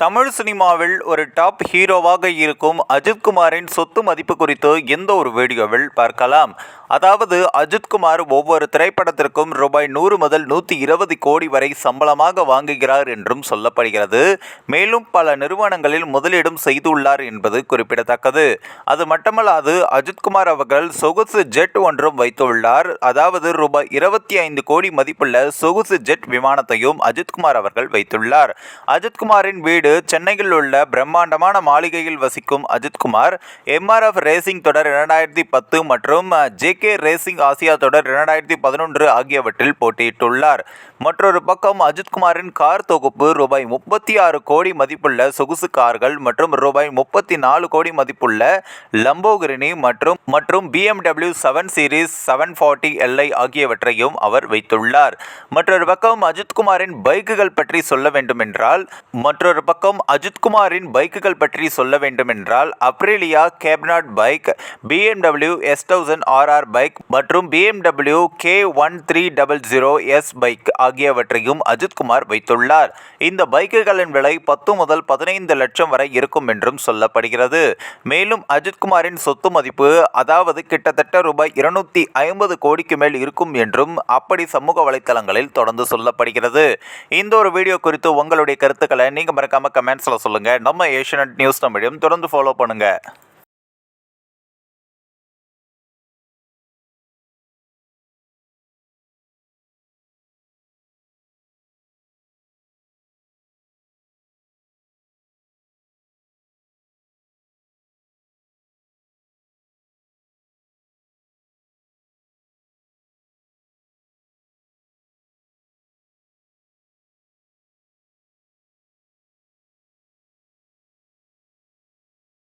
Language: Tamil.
தமிழ் சினிமாவில் ஒரு டாப் ஹீரோவாக இருக்கும் அஜித்குமாரின் சொத்து மதிப்பு குறித்து எந்த ஒரு வீடியோவில் பார்க்கலாம். அதாவது அஜித்குமார் ஒவ்வொரு திரைப்படத்திற்கும் ரூபாய் நூறு முதல் நூற்றி இருபது கோடி வரை சம்பளமாக வாங்குகிறார் என்றும் சொல்லப்படுகிறது. மேலும் பல நிறுவனங்களில் முதலீடும் செய்துள்ளார் என்பது குறிப்பிடத்தக்கது. அது மட்டுமல்லாது அஜித்குமார் அவர்கள் சொகுசு ஜெட் ஒன்றும் வைத்துள்ளார். அதாவது ரூபாய் இருபத்தி ஐந்து கோடி மதிப்புள்ள சொகுசு ஜெட் விமானத்தையும் அஜித்குமார் அவர்கள் வைத்துள்ளார். அஜித்குமாரின் வீடு சென்னையில் உள்ள பிரம்மாண்டமான மாளிகையில் வசிக்கும் அஜித்குமார் எம்ஆர்எஃப் ரேசிங் தொடர் இரண்டாயிரத்தி பத்து மற்றும் ஜே கே ரேசிங் ஆசியா தொடர் இரண்டாயிரத்தி பதினொன்று ஆகியவற்றில் போட்டியிட்டுள்ளார். மற்றொரு பக்கம் அஜித்குமாரின் கார் தொகுப்பு ரூபாய் முப்பத்தி ஆறு கோடி மதிப்புள்ள சொகுசு கார்கள் மற்றும் ரூபாய் முப்பத்தி நாலு கோடி மதிப்புள்ள லம்போகிரினி மற்றும் மற்றும் BMW seven series seven forty LI ஆகியவற்றையும் அவர் வைத்துள்ளார். மற்றொரு பக்கம் அஜித்குமாரின் பைக்குகள் பற்றி சொல்ல வேண்டுமென்றால் மற்றொரு பக்கம் அஜித்குமாரின் பைக்குகள் பற்றி சொல்ல வேண்டுமென்றால் Aprilia Caponord bike BMW S thousand RR bike மற்றும் BMW K one three double zero S bike ஆகியவற்றையும் அஜித்குமார் வைத்துள்ளார். இந்த பைக்குகளின் விலை பத்து முதல் பதினைந்து லட்சம் வரை இருக்கும் என்றும் சொல்லப்படுகிறது. மேலும் அஜித்குமாரின் சொத்து மதிப்பு அதாவது கிட்டத்தட்ட ரூபாய் இருநூத்தி ஐம்பது கோடிக்கு மேல் இருக்கும் என்றும் அப்படி சமூக வலைத்தளங்களில் தொடர்ந்து சொல்லப்படுகிறது. இந்த ஒரு வீடியோ குறித்து உங்களுடைய கருத்துக்களை நீங்கள் மறக்காம கமெண்ட்ஸில் சொல்லுங்கள் நம்ம ஏஷியநெட் நியூஸ் தமிழையும் தொடர்ந்து ஃபாலோ பண்ணுங்கள்